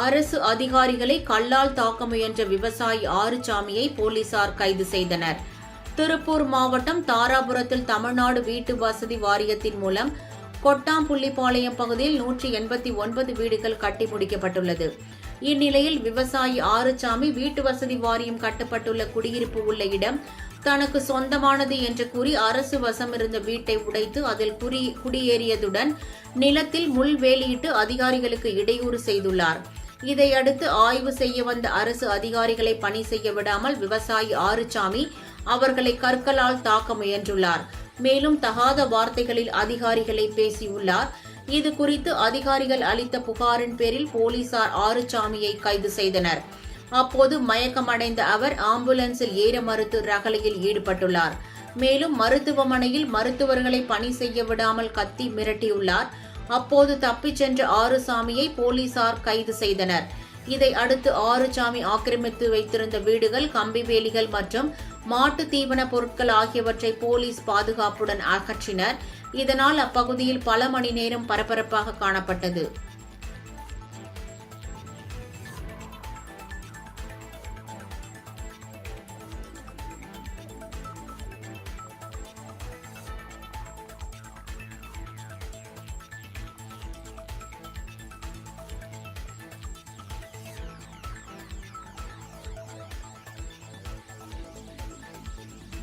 அரசு அதிகாரிகளை கல்லால் தாக்க முயன்ற விவசாயி ஆறுசாமியை போலீசார் கைது செய்தனர். திருப்பூர் மாவட்டம் தாராபுரத்தில் தமிழ்நாடு வீட்டு வசதி வாரியத்தின் மூலம் கொட்டாம்புள்ளிப்பாளையம் பகுதியில் நூற்றி எண்பத்தி ஒன்பது வீடுகள் கட்டி முடிக்கப்பட்டுள்ளது. இந்நிலையில் விவசாயி ஆறுசாமி வீட்டு வசதி வாரியம் கட்டப்பட்டுள்ள குடியிருப்பு உள்ள இடம் தனக்கு சொந்தமானது என்று கூறி அரசு வசம் இருந்த வீட்டை உடைத்து அதில் குடி குடியேறியதுடன் நிலத்தில் முள் வேலியிட்டு அதிகாரிகளுக்கு இடையூறு செய்துள்ளார். இதையடுத்து ஆய்வு செய்ய வந்த அரசு அதிகாரிகளை பணி செய்ய விடாமல் விவசாயி ஆறுசாமி அவர்களை கற்களால் தாக்க முயன்றுள்ளார். மேலும் தகாத வார்த்தைகளில் அதிகாரிகளை பேசியுள்ளார். இது குறித்து அதிகாரிகள் அளித்த புகாரின் பேரில் போலீசார் ஆறுசாமியை கைது செய்தனர். அப்போது மயக்கமடைந்த அவர் ஆம்புலன்ஸில் ஏற மறுத்து ரகளையில் ஈடுபட்டுள்ளார். மேலும் மருத்துவமனையில் மருத்துவர்களை பணி செய்ய விடாமல் கத்தி மிரட்டியுள்ளார். அப்போது தப்பிச் சென்ற ஆறு சாமியை போலீசார் கைது செய்தனர். இதை அடுத்து ஆறுசாமி ஆக்கிரமித்து வைத்திருந்த வீடுகள் கம்பி வேலிகள் மற்றும் மாட்டு தீவன பொருட்கள் ஆகியவற்றை போலீஸ் பாதுகாப்புடன் அகற்றினர். இதனால் அப்பகுதியில் பல மணி நேரம் பரபரப்பாக காணப்பட்டது.